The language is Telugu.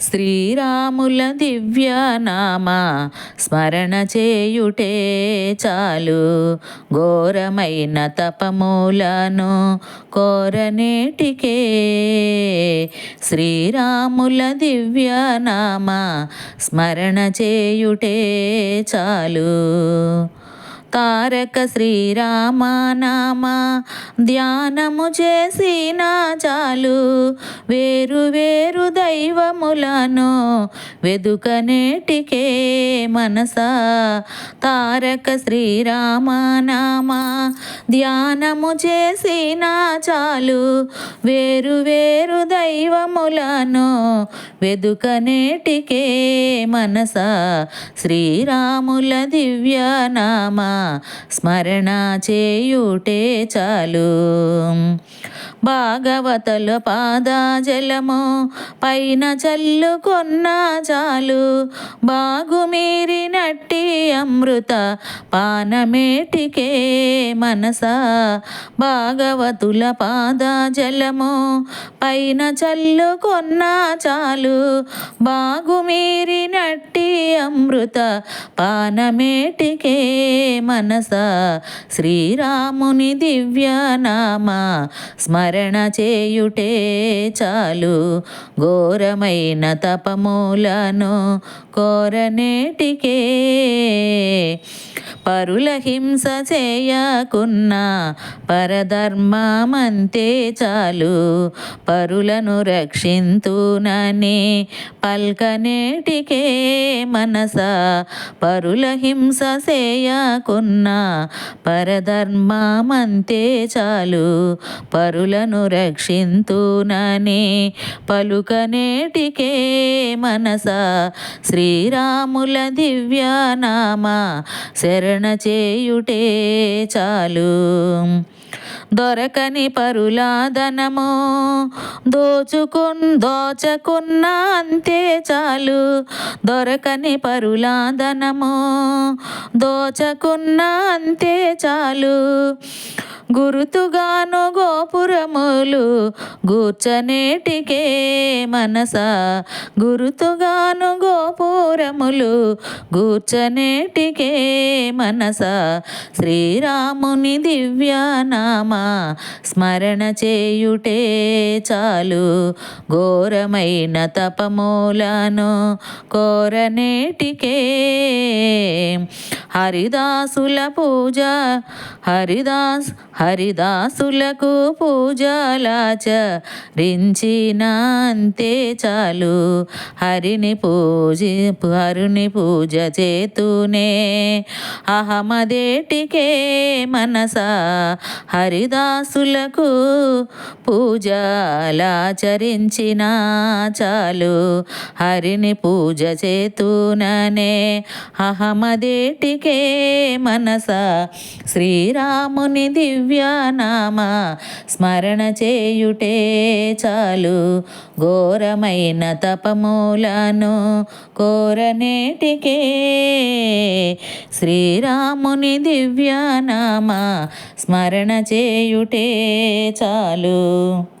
శ్రీరాముల దివ్యనామ స్మరణ చేయుటే చాలు. ఘోరమైన తపములను కోరనేటికే శ్రీరాముల దివ్యనామ స్మరణ చేయుటే చాలు. తారక శ్రీరామనామ. ధ్యానము చేసిన చాలు. వేరు వేరు దైవములను వెదుకనేటికే మనసా. తారక శ్రీరామనామ. ధ్యానము చేసిన చాలు. వేరు వేరు దైవములను వెదుకనేటికే మనసా. శ్రీరాముల దివ్యనామ. స్మరణ చేయుటే చాలు. భాగవతల పాదాజలము పైన చల్లుకొన్న చాలు. బాగుమీరినట్టి అమృత పానమేటికే మనసా. భాగవతుల పాదాజలము పైన చల్లుకొన్న చాలు. గట్టి అమృత పానమేటికే మనస. శ్రీరాముని దివ్యనామ స్మరణ చేయుటే చాలు. ఘోరమైన తపమూలను కోరనేటికే పరుల హింస చేయకున్నా పరధర్మమంతే చాలు. పరులను రక్షింతునని పల్కనేటికే మనస. పరుల హింస చేయకున్నా పరధర్మమంతే చాలు. పరులను రక్షింతునని పలుకనేటికే మనస. శ్రీరాముల దివ్యనామ శరణ చేయుటే చాలు. దొరకని పరులాదనము దోచుకున్ దోచకున్న అంతే చాలు. దొరకని పరులాదనము దోచకున్న అంతే చాలు. గురుతుగాను గోపురములు గూర్చనేటికే మనస. గురుతుగాను గోపురములు గూర్చనేటికే మనస. శ్రీరాముని దివ్యనామా స్మరణ చేయుటే చాలు. ఘోరమైన తపమూలను కోరనేటికే హరిదాసుల పూజ. హరిదాస్ హరిదాసులకు పూజలాచరించిన రించినంతే చాలు. హరిని పూజ హరుని పూజ చేతూనే అహమదేటికే మనస హరిదాసులకు పూజలాచరించిన చాలు. హరిని పూజ చేతూననే అహమదేటికే మనస శ్రీరాముని దివ్యనామ స్మరణ చేయుటే చాలు. ఘోరమైన తపమూలను కోరనేటికే శ్రీరాముని దివ్యనామ స్మరణ చేయుటే చాలు.